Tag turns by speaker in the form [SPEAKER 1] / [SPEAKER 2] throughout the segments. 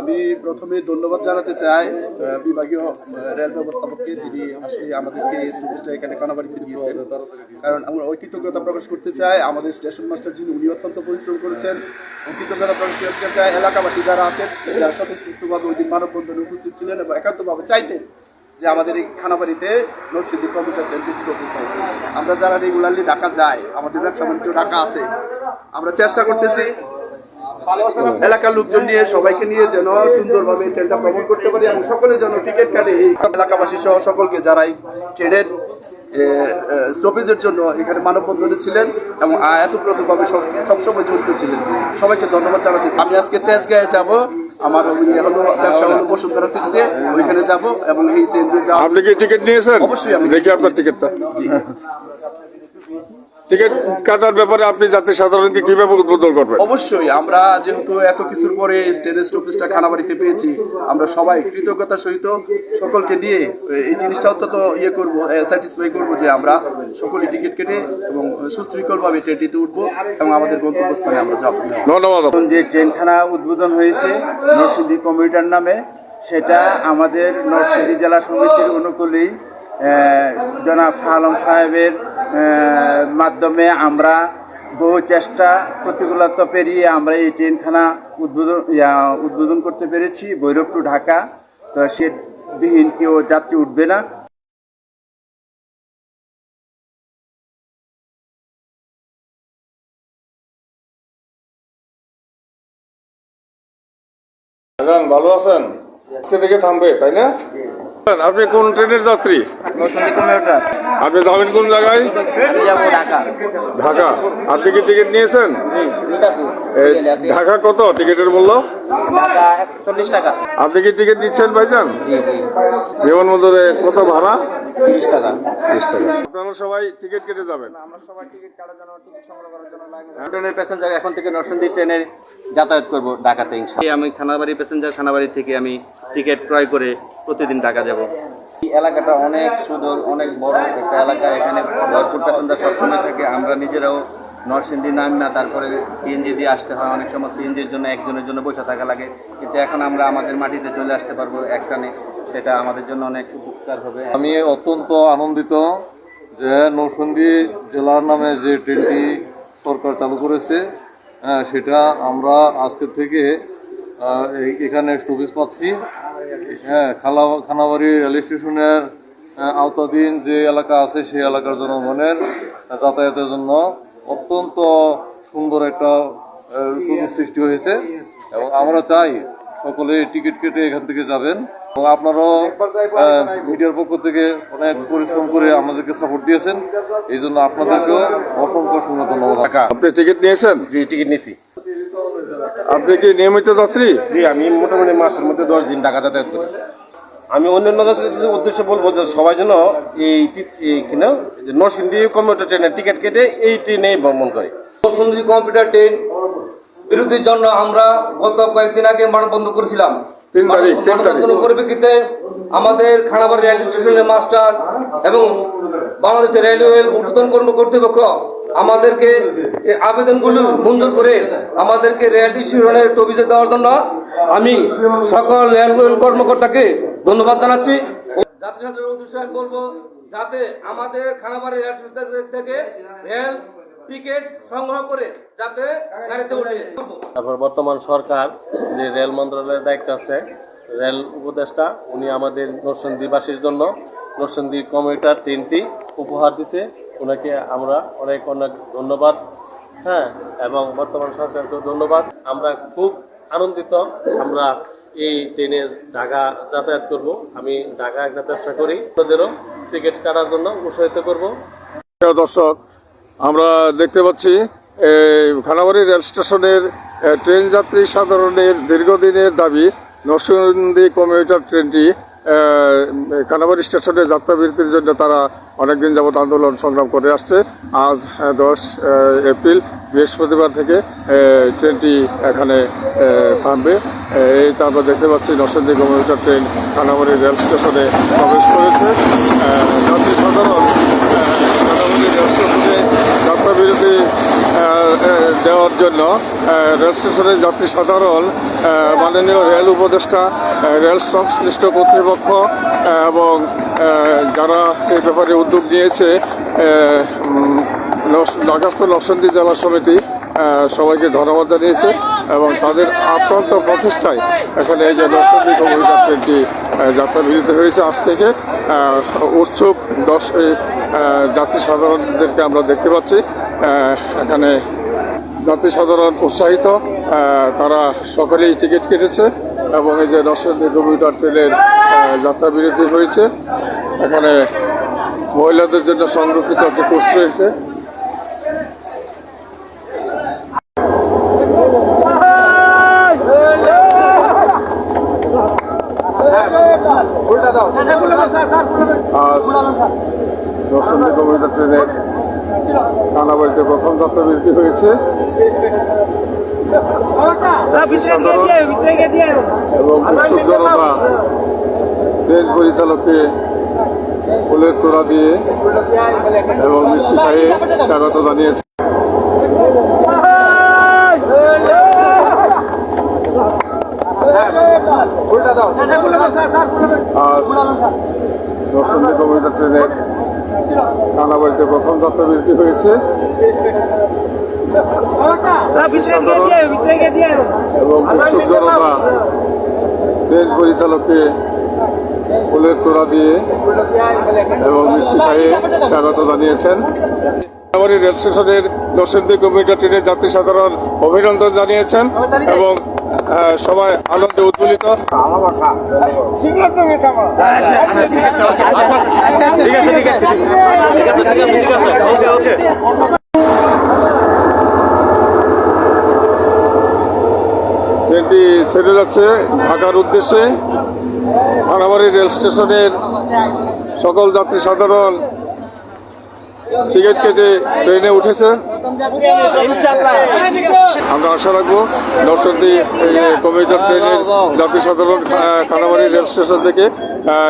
[SPEAKER 1] আমি প্রথমে ধন্যবাদ জানাতে চাই বিভাগীয় রেল ব্যবস্থাপককে যিনি আসলে আমাদেরকে এই স্টুডেন্টটা এখানে কানাবাড়িতে দিয়েছেন। কারণ আমরা কৃতজ্ঞতা প্রকাশ করতে চাই, আমাদের স্টেশন মাস্টার যিনি উনি অত্যন্ত পরিশ্রম করেছেন কৃতজ্ঞতা প্রকাশ করতে চাই, এলাকাবাসী যারা আছেন, যারা স্বতঃস্ফূর্তভাবে ওই দিন মানববন্ধনে উপস্থিত ছিলেন এবং একান্তভাবে চাইতেন যে আমাদের এই খানাবাড়িতে নরসিংদী কম্পিউটার চেঞ্জেস করতে চাই। আমরা যারা রেগুলারলি ঢাকা যাই, আমাদের ব্যবসা বাণিজ্য ঢাকা আছে, আমরা চেষ্টা করতেছি এলাকার লোকজন নিয়ে সবাইকে নিয়ে যেন সুন্দরভাবে ট্রেনটা ভ্রমণ করতে পারি এবং সকলের জন্য টিকিট কাটে এই এলাকাবাসী সহ সকলকে যারা এই ট্রেনের স্টপেজের জন্য এখানে মানববন্ধনে ছিলেন এবং এতপ্রতভাবে সবসময় জড়িত ছিলেন। সবাইকে ধন্যবাদ জানাতে। আমি আজকে তেজগাঁয়ে যাব। আমার হলো ব্যবসা হলো বসুন্ধরা সিটিতে। ওইখানে যাব এবং এই ট্রেন দিয়ে
[SPEAKER 2] আপনি কি টিকিট নিয়েছেন?
[SPEAKER 1] অবশ্যই আমি-
[SPEAKER 2] দেখি আপনার টিকিটটা
[SPEAKER 1] জি।
[SPEAKER 2] টিকিট কাটার ব্যাপারে আপনি জাতি সাধারণকে কীভাবে উদ্বোধন করবেন?
[SPEAKER 1] অবশ্যই আমরা যেহেতু এত কিছুর পরে ট্রেনের স্টপেজটা খানাবাড়িতে পেয়েছি আমরা সবাই কৃতজ্ঞতার সহিত সকলকে নিয়ে এই জিনিসটা অত্যন্ত ইয়ে করব স্যাটিসফাই করব যে আমরা সকলে টিকিট কেটে এবং সুশৃঙ্খলভাবে ট্রেনটিতে উঠবো এবং আমাদের গন্তব্যস্থানে আমরা যাব।
[SPEAKER 2] ধন্যবাদ।
[SPEAKER 3] যে ট্রেনখানা উদ্বোধন হয়েছে নরসিংদী কমিউটার নামে সেটা আমাদের নরসিংদী জেলা সমিতির অনুকূলেই আহ, জনাব শাহ আলম সাহেবের মাধ্যমে আমরা বহু চেষ্টা প্রতিকূলতা পেরিয়ে আমরা এই ট্রেনখানা উদ্বোধন উদ্বোধন করতে পেরেছি ভৈরব টু ঢাকা। তো সে বিহীন কেউ যাত্রী উঠবে না।
[SPEAKER 2] ভালো আছেন? আজকে থেকে থামবে তাই না? আপনি কোন ট্রেনের যাত্রী? আপনি যাবেন কোন জায়গায়?
[SPEAKER 3] ঢাকা।
[SPEAKER 2] ঢাকা। আপনি কি টিকিট নিয়েছেন? ঢাকা কত টিকিটের মূল্য?
[SPEAKER 3] টাকা।
[SPEAKER 2] আপনি কি টিকিট নিচ্ছেন ভাইজান?
[SPEAKER 3] জি জি।
[SPEAKER 2] বিমানবন্দরে কত ভাড়া?
[SPEAKER 3] তিরিশ টাকা।
[SPEAKER 2] আপনারা সবাই টিকিট কেটে যাবেন।
[SPEAKER 4] ট্রেনের প্যাসেঞ্জার এখন থেকে নরসিংদী ট্রেনের যাতায়াত করব ঢাকাতে ইনশাআল্লাহ। আমি খানাবাড়ি প্যাসেঞ্জার খানাবাড়ি থেকে আমি টিকিট ক্রয় করে প্রতিদিন ঢাকা যাব। এলাকাটা অনেক সুন্দর অনেক বড় একটা এলাকা। এখানে ভরপুর প্যাসেঞ্জার সবসময় থাকে। আমরা নিজেরাও নরসিংদী নাম না তারপরে সিএনজি দিয়ে আসতে হয়। অনেক সময় সিএনজির জন্য একজনের জন্য বসে থাকা লাগে। কিন্তু এখন আমরা আমাদের মাটিতে চলে আসতে পারব একটানে সেটা আমাদের জন্য অনেক উপকার হবে।
[SPEAKER 5] আমি অত্যন্ত আনন্দিত যে নরসিংদী জেলার নামে যে ট্রেনটি সরকার চালু করেছে হ্যাঁ, সেটা আমরা আজকের থেকে এখানে স্টপেজ পাচ্ছি। হ্যাঁ খালা খানাবাড়ি রেল স্টেশনের আওতাধীন যে এলাকা আছে সেই এলাকার জনগণের যাতায়াতের জন্য অত্যন্ত সুন্দর একটা সুযোগ সৃষ্টি হয়েছে। এবং আমরা চাই সকলে টিকিট কেটে এখান থেকে যাবেন। এবং আপনারাও মিডিয়ার পক্ষ থেকে অনেক পরিশ্রম করে আমাদেরকে সাপোর্ট দিয়েছেন। এই জন্য আপনাদেরকেও অসংখ্য অসংখ্য ধন্যবাদ।
[SPEAKER 2] আপনি টিকিট নিয়েছেন?
[SPEAKER 4] জি টিকিট নিছি
[SPEAKER 2] আপনি কি নিয়মিত যাত্রী?
[SPEAKER 4] জি আমি মোটামুটি মাসের মধ্যে দশ দিন ঢাকা যাতায়াত করি। আমি অন্যান্য যাত্রীদের উদ্দেশ্যে বলব যে সবাই যেন এই কিনা যে নরসিংদী কমিউটার ট্রেনের টিকিট কেটে এই ট্রেনেই ভ্রমণ করে।
[SPEAKER 6] সুন্দরী কম্পিউটার ট্রেন বিরতির জন্য আমরা গত কয়েকদিন আগে মানববন্ধন করেছিলাম। মানববন্ধনের পরিপ্রেক্ষিতে আমাদের খানাবাড়ি রেল স্টেশনের মাস্টার এবং বাংলাদেশের রেলওয়ে উদ্বোধন কর্ম কর্তৃপক্ষ আমাদেরকে আবেদনগুলো মঞ্জুর করে আমাদেরকে রেল স্টেশনের টবিজে দেওয়ার জন্য আমি সকল রেলওয়ে কর্মকর্তাকে ধন্যবাদ জানাচ্ছি। বলব, যাতে আমাদের খানাবাড়ি রেল থেকে রেল টিকিট সংগ্রহ করে যাতে গাড়িতে
[SPEAKER 7] তারপর বর্তমান সরকার যে রেল মন্ত্রণালয়ের দায়িত্ব আছে, রেল উপদেষ্টা, উনি আমাদের নরসিংদীবাসীর জন্য নরসিংদী কমিউটার ট্রেনটি উপহার দিছে। ওনাকে আমরা অনেক অনেক ধন্যবাদ। হ্যাঁ এবং বর্তমান সরকারকেও ধন্যবাদ। আমরা খুব আনন্দিত আমরা এই ট্রেনে ঢাকা যাতায়াত করব। আমি ঢাকা একটা ব্যবসা করি। ওদেরও টিকিট কাটার জন্য উৎসাহিত করব।
[SPEAKER 2] দর্শক, আমরা দেখতে পাচ্ছি খানাবাড়ি রেল স্টেশনের ট্রেন যাত্রী সাধারণের দীর্ঘদিনের দাবি নরসিংদী কমিউটার ট্রেনটি এ, খানাবাড়ি স্টেশনে যাত্রা বিরতির জন্য তারা অনেকদিন যাবৎ আন্দোলন সংগ্রাম করে আসছে। আজ দশ এপ্রিল বৃহস্পতিবার থেকে ট্রেনটি এখানে থামবে। এই তো আমরা দেখতে পাচ্ছি Narsingdi commuter train Kanabari rail স্টেশনে প্রবেশ করেছে। যাত্রী সাধারণ মোটামুটি রেল স্টেশনে যাত্রা বিরতি আহ, দেওয়ার জন্য রেল স্টেশনের যাত্রী সাধারণ মাননীয় রেল উপদেষ্টা রেল সংশ্লিষ্ট কর্তৃপক্ষ এবং যারা এই ব্যাপারে উদ্যোগ নিয়েছে ঢাকাস্থ নরসিংদী জেলা সমিতি সবাইকে ধন্যবাদ জানিয়েছে এবং তাদের আক্রান্ত প্রচেষ্টায় এখানে এই যে নরসিংদী কমিউনিটার ট্রেনটি যাত্রা বিরতি হয়েছে আজ থেকে উৎসুক এই, যাত্রী সাধারণদেরকে আমরা দেখতে পাচ্ছি এখানে যাত্রী সাধারণ উৎসাহিত তারা সকলেই টিকিট কেটেছে এবং এই যে নরসিংদী কমিউটার ট্রেনের যাত্রা বিরতি হয়েছে। এখানে মহিলাদের জন্য সংরক্ষিত একটি কোর্স রয়েছে। আর নরসিংদী কমিউটার ট্রেনের কানাবাড়িতে প্রথম যাত্রা বিরতি হয়েছে এবং উৎসুক জনতা ট্রেন পরিচালককে ফুলের তোড়া দিয়ে এবং মিষ্টি খাইয়ে স্বাগত জানিয়েছে আর নরসিংদী কমিউটার ট্রেনের কানাবাড়িতে প্রথম বিরতি হয়েছে। এবং উৎসুক জনতা ট্রেন পরিচালককে ফুলের তোড়া দিয়ে এবং মিষ্টি খাইয়ে স্বাগত জানিয়েছেন। রেল স্টেশনের নরসিংদী কমিউটার ট্রেনের যাত্রী সাধারণ অভিনন্দন জানিয়েছেন এবং সবাই আনন্দে উদ্বুলিত ট্রেনটি ছেড়ে যাচ্ছে ঢাকার উদ্দেশ্যে। খানাবাড়ি রেল স্টেশনের সকল যাত্রী সাধারণ টিকিট কেটে ট্রেনে উঠেছে। আমরা আশা রাখব নরসিংদী কমিউটার ট্রেনের যাত্রী সাধারণ খানাবাড়ি রেল স্টেশন থেকে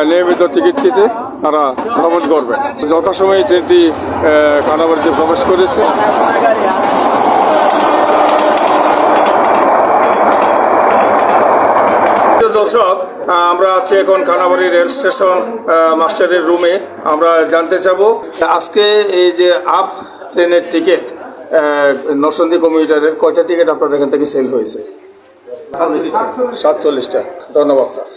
[SPEAKER 2] নিয়মিত টিকিট কেটে তারা ভ্রমণ করবেন যথাসময়ে ট্রেনটি আহ, খানাবাড়িতে প্রবেশ করেছে। দর্শক আমরা আছি এখন খানাবাড়ি রেল স্টেশন মাস্টারের রুমে। আমরা জানতে চাবো, আজকে এই যে আপ ট্রেনের টিকিট নরসন্দী কমিউটারের, কয়টা টিকিট আপনার এখান থেকে সেল হয়েছে? সাতচল্লিশটা। ধন্যবাদ, স্যার।